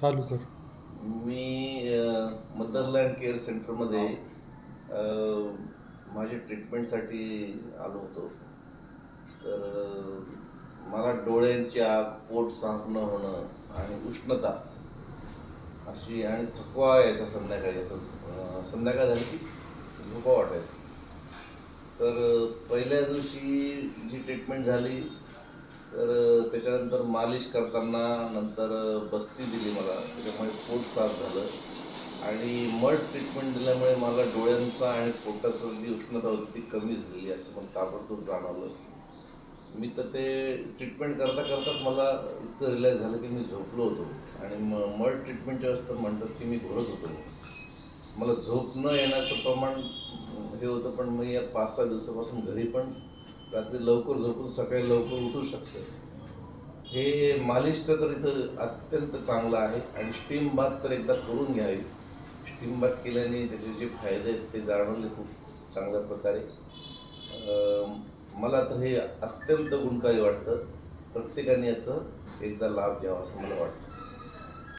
चालू कर. मी motherland care सेंटरमध्ये माझ्या ट्रीटमेंटसाठी आलो होतो. तर मला डोळ्यांची आग पोट साफ न होणं आणि उष्णता अशी आणि थकवा यायचा संध्याकाळी. अ, संध्याकाळ झाली की झोपा वाटायचं. तर पहिल्या दिवशी जी ट्रीटमेंट झाली त्याच्यानंतर मालिश करताना नंतर बस्ती दिली मला. त्याच्यामुळे पोट साफ झालं. आणि मड ट्रीटमेंट दिल्यामुळे मला डोळ्यांचा आणि पोटाचं जी उष्णता होती ती कमी झालेली असं मला ताबडतोब जाणवलं. मी तर ते ट्रीटमेंट करता करताच मला इतकं रिलॅक्स झालं की मी झोपलो होतो. आणि म मड ट्रीटमेंटच्या वेळेस तर म्हणतात की मी घोरत होतो. मला झोप न येण्याचं प्रमाण हे होतं पण मी या पाच सहा दिवसापासून घरी पण रात्री लवकर झोपून सकाळी लवकर उठू शकतो. हे मालिशचं तर इथं अत्यंत चांगलं आहे आणि स्टीम बाथ तर एकदा करून घ्यावी. स्टीम बाथ केल्याने त्याचे जे फायदे आहेत ते जाणवले खूप चांगल्या प्रकारे. मला तर हे अत्यंत गुणकारी वाटतं. प्रत्येकाने याचं एकदा लाभ घ्यावा असं मला वाटतं.